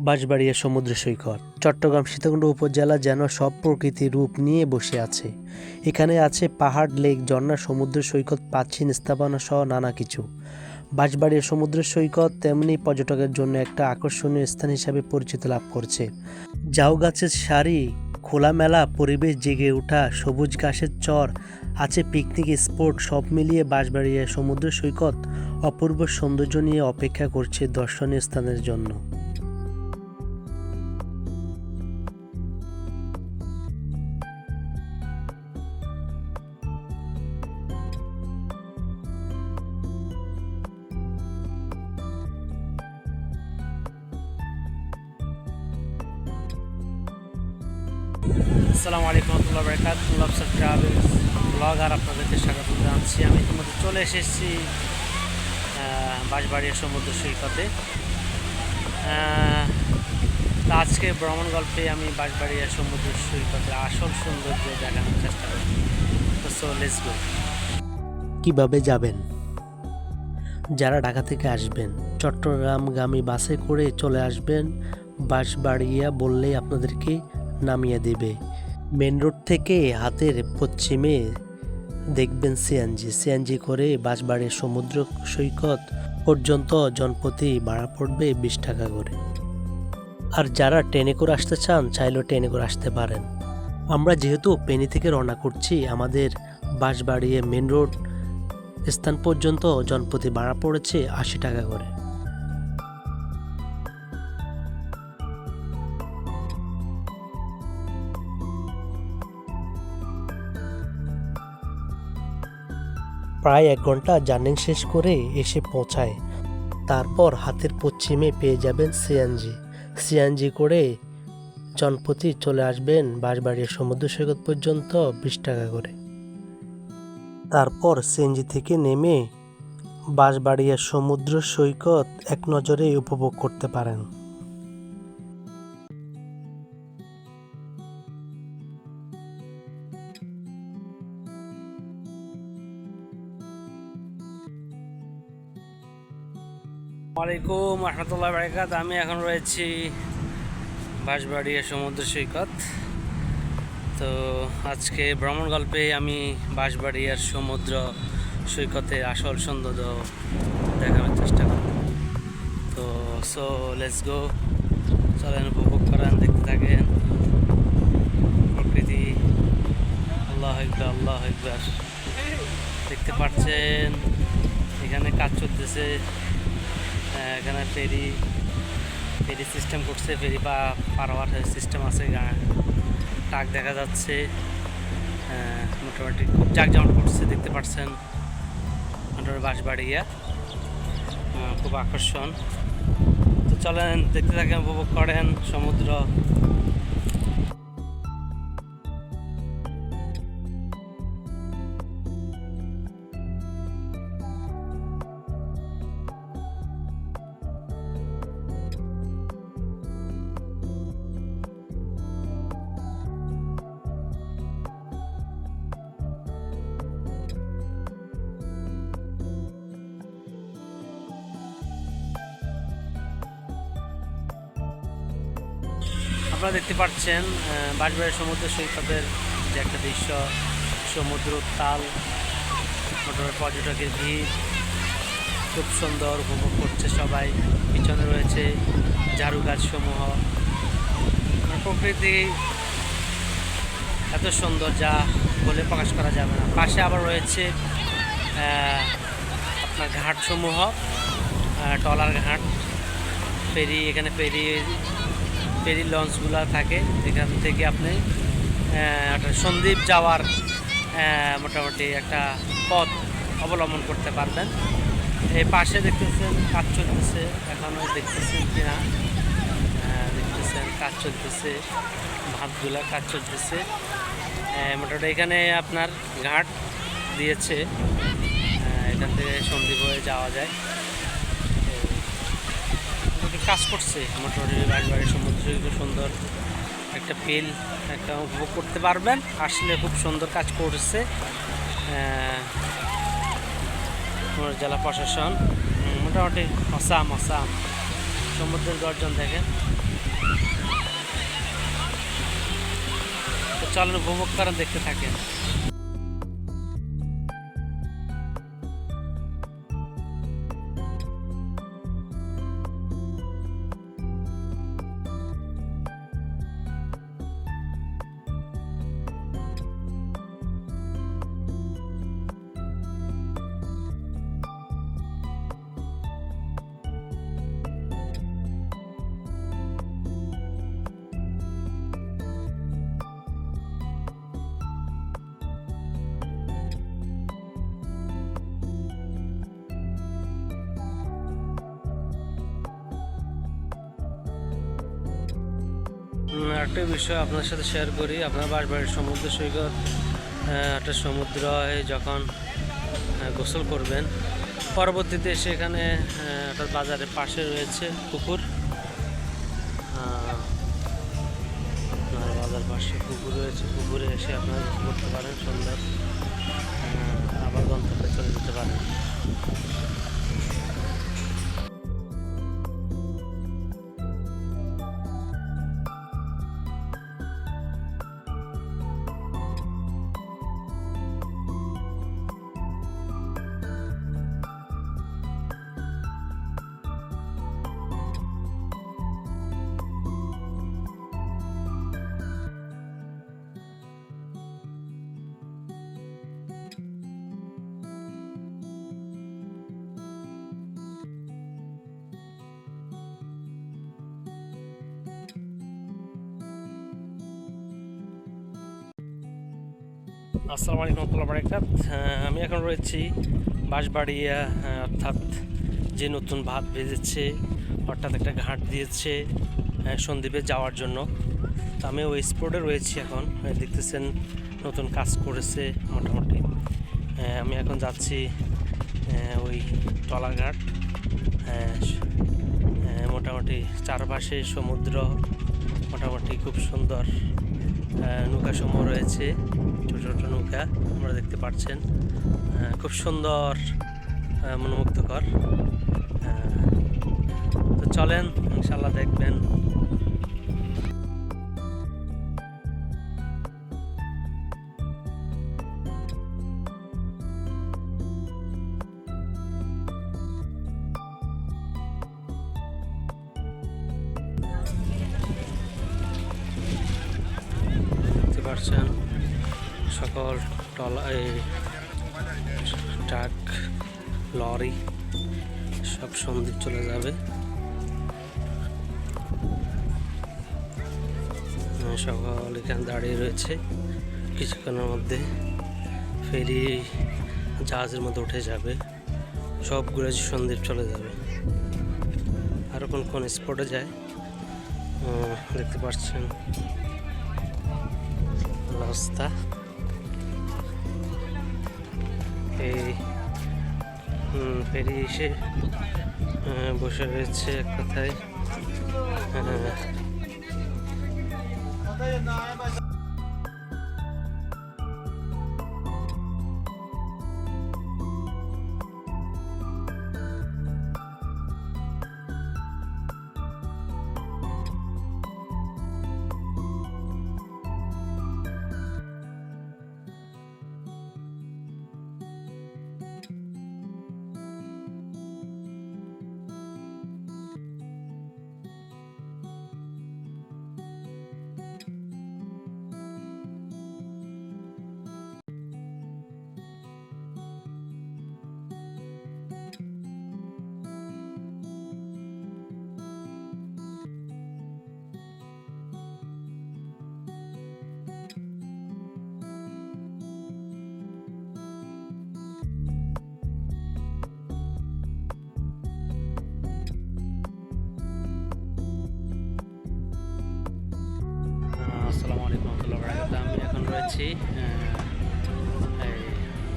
বাঁশবাড়িয়া সমুদ্র সৈকত। চট্টগ্রাম সীতাকুণ্ড উপজেলা যেন সব প্রকৃতির রূপ নিয়ে বসে আছে। এখানে আছে পাহাড়, লেক, ঝর্ণা, সমুদ্র সৈকত, প্রাচীন স্থাপনা সহ নানা কিছু। বাঁশবাড়িয়া সমুদ্র সৈকত তেমনি পর্যটকের জন্য একটা আকর্ষণীয় স্থান হিসাবে পরিচিত লাভ করছে। ঝাউ গাছের সারি খোলামেলা পরিবেশ জেগে ওঠা, সবুজ ঘাসের চর, আছে পিকনিক স্পট সব মিলিয়ে বাঁশবাড়িয়া সমুদ্র সৈকত অপূর্ব সৌন্দর্য নিয়ে অপেক্ষা করছে দর্শনীয় স্থানের জন্য। আসসালামু আলাইকুম রহমতুল্লাহ বরকাত লবসার ট্রাভেলস ব্লগ আর আপনাদেরকে স্বাগত জানাচ্ছি। আমি তোমাদের চলে এসেছি বাঁশবাড়িয়া সমুদ্র সৈকতে। আজকে ভ্রমণ গল্পে আমি বাঁশবাড়িয়া সমুদ্র সৈকতের আসল সৌন্দর্য দেখানোর চেষ্টা করব। তো সো লেটস গো কীভাবে যাবেন? যারা ঢাকা থেকে আসবেন, চট্টগ্রামগামী বাসে করে চলে আসবেন, বাঁশবাড়িয়া বললেই আপনাদেরকে নামিয়ে দেবে। মেন রোড থেকে হাতের পশ্চিমে দেখবেন সিএনজি। সিএনজি করে বাঁশবাড়ির সমুদ্র সৈকত পর্যন্ত জনপ্রতি ভাড়া পড়বে বিশ টাকা করে। আর যারা ট্রেনে করে আসতে চান, চাইলেও ট্রেনে করে আসতে পারেন। আমরা যেহেতু পেনি থেকে রওনা করছি, আমাদের বাঁশবাড়িয়ে মেন রোড স্থান পর্যন্ত জনপ্রতি ভাড়া পড়েছে আশি টাকা করে। প্রায় এক ঘণ্টা জার্নি শেষ করে এসে পৌঁছায়। তারপর হাতের পশ্চিমে পেয়ে যাবেন সিএনজি। সিএনজি করে জনপ্রতি চলে আসবেন বাঁশবাড়িয়া সমুদ্র সৈকত পর্যন্ত বিশ টাকা করে। তারপর সিএনজি থেকে নেমে বাঁশবাড়িয়া সমুদ্র সৈকত এক নজরে উপভোগ করতে পারেন। আলাইকুম রহমতুল্লাহ বারকাত আমি এখন রয়েছি বাঁশবাড়িয়া সমুদ্র সৈকত। তো আজকে ভ্রমণ গল্পে আমি বাঁশবাড়িয়ার সমুদ্র সৈকতে আসল সৌন্দর্য দেখানোর চেষ্টা করব। তো সো লেটস গো চলেন, উপভোগ করেন, দেখতে থাকেন। প্রকৃতি, আল্লাহ একবার আল্লাহ একবার দেখতে পাচ্ছেন, এখানে কাজ চলতেছে। এখানে ফেরি ফেরি সিস্টেম করছে ফেরি বা পার হওয়ার সিস্টেম আছে টাক দেখা যাচ্ছে আহ, মোটামুটি খুব জাকজমট করছে দেখতে পাচ্ছেন মোটামুটি বাস বাড়িয়া আহ, খুব আকর্ষণ। তো চলেন দেখতে থাকেন উপভোগ করেন সমুদ্র। আপনারা দেখতে পাচ্ছেন বাঁশবাড়ির সমুদ্র সৈকতের যে একটা দৃশ্য, সমুদ্র তাল মোটামুটি পর্যটকের ভিড়, খুব সুন্দর উপভোগ করছে সবাই। পিছনে রয়েছে ঝাড়ু গাছসমূহ। মানে প্রকৃতি এত সুন্দর যা বলে প্রকাশ করা যাবে না। পাশে আবার রয়েছে আপনার ঘাটসমূহ টলার ঘাট। ফেরি, এখানে ফেরি ফেরি লঞ্চগুলো থাকে এখান থেকে আপনি একটা সন্দ্বীপ যাওয়ার মোটামুটি একটা পথ অবলম্বন করতে পারবেন। এই পাশে দেখতেছেন কাজ চলতেছে এখনও দেখতেছেন কিনা? আহ, দেখতেছেন কাজ চলতেছে ভাতগুলা কাজ চলতেছে। মোটামুটি এখানে আপনার ঘাট দিয়েছে এখান থেকে সন্দ্বীপ হয়ে যাওয়া যায়। কাজ করছে। মোটামুটি বাড়ি সমুদ্র সুন্দর একটা ফিল একটা উপভোগ করতে পারবেন। আসলে খুব সুন্দর কাজ করছে জেলা প্রশাসন। মোটামুটি অসাম মশা সমুদ্রের গর্জন দেখেন। চলেন উপভোগ করেন, দেখতে থাকেন। একটা বিষয় আপনার সাথে শেয়ার করি। আপনার বাড়ির সমুদ্র সৈকত একটা সমুদ্রে যখন গোসল করবেন পরবর্তীতে সেখানে একটা বাজারের পাশে রয়েছে পুকুর। আপনার বাজার পাশে পুকুর রয়েছে। পুকুরে এসে আপনারা গোসল করতে পারেন আহ, আবার গন্তব্যে চলে যেতে পারেন। আসসালামু আলাইকুম রহমতুল্লাহ বারাকাত আমি এখন রয়েছি বাঁশবাড়িয়া অর্থাৎ যে নতুন ভাত ভেজেছে অর্থাৎ একটা ঘাট দিয়েছে আহ, সন্দ্বীপে যাওয়ার জন্য। তো আমি ওই স্পটে রয়েছি এখন দেখতেছেন নতুন কাজ করেছে মোটামুটি। আমি এখন যাচ্ছি ওই টলাঘাট মোটামুটি চারপাশে সমুদ্র মোটামুটি খুব সুন্দর নৌকাসমূহ রয়েছে। ছোট নৌকা আপনারা দেখতে পাচ্ছেন। খুব সুন্দর মনোমুগ্ধকর। তো চলেন ইনশাল্লাহ দেখবেন। ট্রাক, লরি, সব সন্দ্বীপ চলে যাবে। সকল এখানে দাঁড়িয়ে রয়েছে। কিছুক্ষণের মধ্যে ফেরি জাহাজের মধ্যে উঠে যাবে। সবগুলো সন্দ্বীপ চলে যাবে। আরও কোন কোন স্পটে যায় দেখতে পাচ্ছেন। অবস্থা এই পেরিয়ে এসে বসে রয়েছে এক কথায়।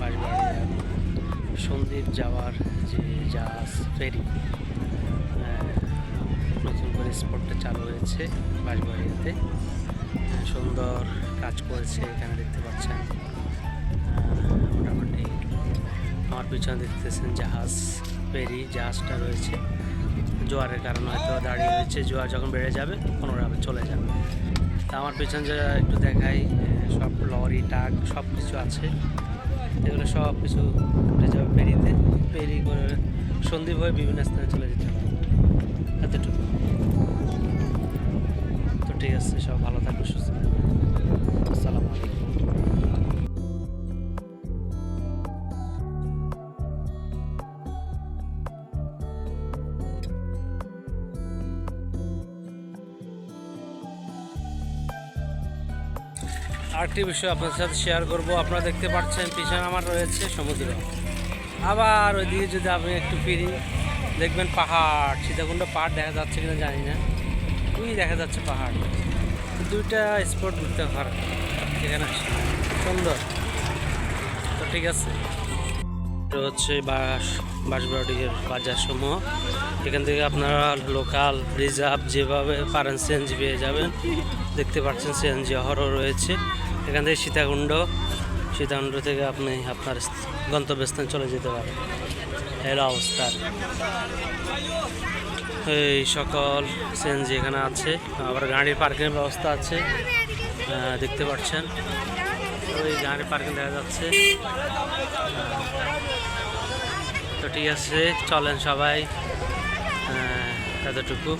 বাড়িবাড়িয়া সন্দ্বীপ যাওয়ার যে জাহাজ ফেরি নতুন করে স্পটটা চালু হয়েছে বাড়িবাড়িয়াতে সুন্দর কাজ করেছে এখানে দেখতে পাচ্ছেন। মোটামুটি আমার পিছনে দেখতেছেন জাহাজ, ফেরি, জাহাজটা রয়েছে। জোয়ারের কারণে হয়তো দাঁড়িয়ে রয়েছে। জোয়ার যখন বেড়ে যাবে আবার চলে যাবে। তা আমার পেছন একটু দেখাই সব লরি, ট্রাক সব কিছু আছে। এগুলো সব কিছু উঠে যাবে ফেরিতে বেরিয়ে করে সন্দীপ হয়ে বিভিন্ন স্থানে চলে যেতে হবে। এতটুকু। তো ঠিক আছে, সব ভালো থাকবে সুস্থ থাকবে আসসালামু আলাইকুম। আরেকটি বিষয় আপনাদের সাথে শেয়ার করব। আপনারা দেখতে পাচ্ছেন পিছনে আমার রয়েছে সমুদ্র। আবার ওইদিকে যদি আপনি একটু ফিরি, দেখবেন পাহাড়। সীতাকুণ্ড পাহাড় দেখা যাচ্ছে কিনা জানি না। ওই দেখা যাচ্ছে পাহাড়। দুইটা স্পট ঘুরতে পারে এখানে সুন্দর। তো ঠিক আছে। হচ্ছে বাস বাঁশবাড়ির বাজার সমূহ এখান থেকে আপনারা লোকাল রিজার্ভ যেভাবে পারেন সিএনজি পেয়ে যাবেন। দেখতে পাচ্ছেন সিএনজি অহরহ রয়েছে। এখান থেকে সীতাকুণ্ড সীতাকুণ্ড থেকে আপনি আপনার স্থ- গন্তব্যস্থানে চলে যেতে পারেন। এর অবস্থা। এই সকল সিএনজি এখানে আছে, আবার গাড়ির পার্কিংয়ের ব্যবস্থা আছে দেখতে পাচ্ছেন। ওই গাড়ির পার্কিং দেখা যাচ্ছে। তো ঠিক আছে, চলেন সবাই এতটুকু।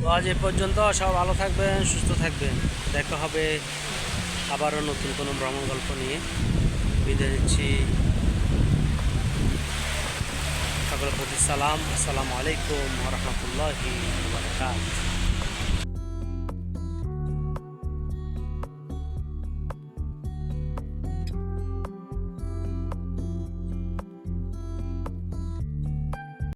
তো আজ এ পর্যন্ত সব ভালো থাকবেন, সুস্থ থাকবেন। দেখা হবে আবারও নতুন কোনো ভ্রমণ গল্প নিয়ে। বিদায় দিচ্ছি সকলের প্রতি সালাম। আসসালামু আলাইকুম রহমতুল্লাহি বারকাত